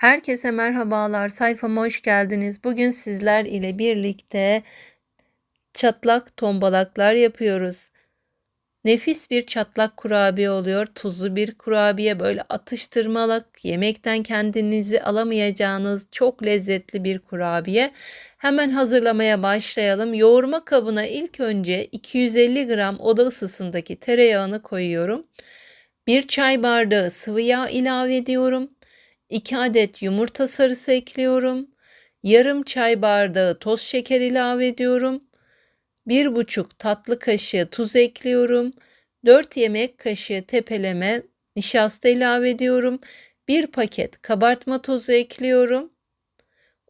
Herkese merhabalar. Sayfama hoş geldiniz. Bugün sizler ile birlikte çatlak tombalaklar yapıyoruz. Nefis bir çatlak kurabiye oluyor. Tuzlu bir kurabiye böyle atıştırmalık, yemekten kendinizi alamayacağınız çok lezzetli bir kurabiye. Hemen hazırlamaya başlayalım. Yoğurma kabına ilk önce 250 gram oda ısısındaki tereyağını koyuyorum. Bir çay bardağı sıvı yağ ilave ediyorum. 2 adet yumurta sarısı ekliyorum. Yarım çay bardağı toz şeker ilave ediyorum. 1,5 tatlı kaşığı tuz ekliyorum. 4 yemek kaşığı tepeleme nişasta ilave ediyorum. 1 paket kabartma tozu ekliyorum.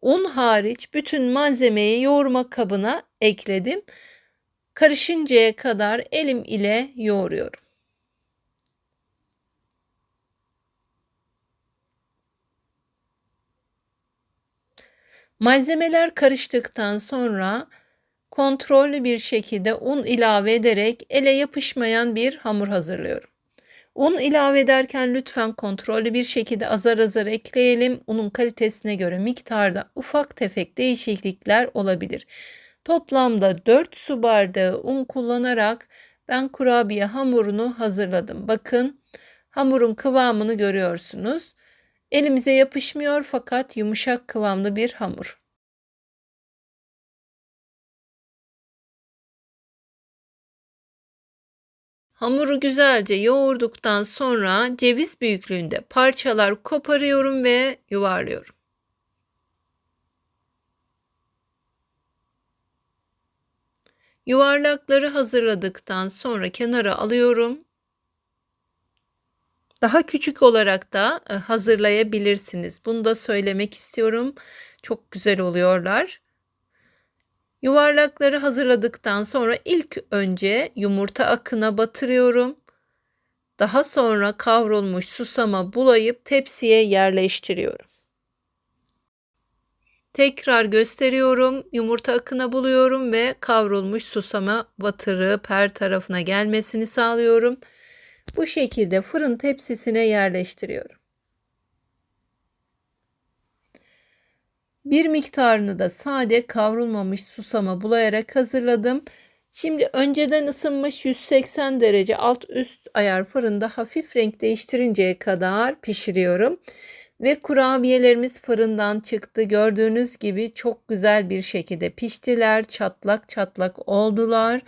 Un hariç bütün malzemeyi yoğurma kabına ekledim. Karışıncaya kadar elim ile yoğuruyorum. Malzemeler karıştıktan sonra kontrollü bir şekilde un ilave ederek ele yapışmayan bir hamur hazırlıyorum. Un ilave ederken lütfen kontrollü bir şekilde azar azar ekleyelim. Unun kalitesine göre miktarda ufak tefek değişiklikler olabilir. Toplamda 4 su bardağı un kullanarak ben kurabiye hamurunu hazırladım. Bakın hamurun kıvamını görüyorsunuz. Elimize yapışmıyor fakat yumuşak kıvamlı bir hamur. Hamuru güzelce yoğurduktan sonra ceviz büyüklüğünde parçalar koparıyorum ve yuvarlıyorum. Yuvarlakları hazırladıktan sonra kenara alıyorum. Daha küçük olarak da e, hazırlayabilirsiniz. Bunu da söylemek istiyorum. Çok güzel oluyorlar. Yuvarlakları hazırladıktan sonra ilk önce yumurta akına batırıyorum. Daha sonra kavrulmuş susama bulayıp tepsiye yerleştiriyorum. Tekrar gösteriyorum. Yumurta akına buluyorum ve kavrulmuş susama batırıp her tarafına gelmesini sağlıyorum. Bu şekilde fırın tepsisine yerleştiriyorum. Bir miktarını da sade kavrulmamış susama bulayarak hazırladım. Şimdi önceden ısınmış 180 derece alt üst ayar fırında hafif renk değiştirinceye kadar pişiriyorum. Ve kurabiyelerimiz fırından çıktı. Gördüğünüz gibi çok güzel bir şekilde piştiler. Çatlak çatlak oldular.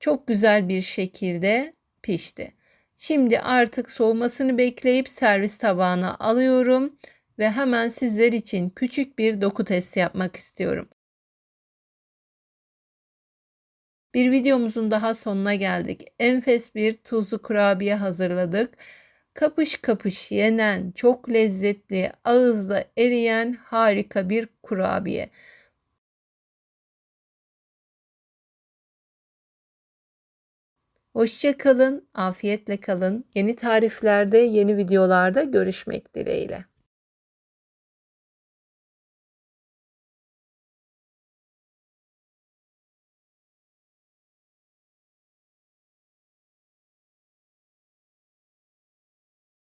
Çok güzel bir şekilde pişti. Şimdi artık soğumasını bekleyip servis tabağına alıyorum ve hemen sizler için küçük bir doku testi yapmak istiyorum. Bir videomuzun daha sonuna geldik. Enfes bir tuzlu kurabiye hazırladık. Kapış kapış yenen, çok lezzetli, ağızda eriyen harika bir kurabiye. Hoşça kalın, afiyetle kalın. Yeni tariflerde, yeni videolarda görüşmek dileğiyle.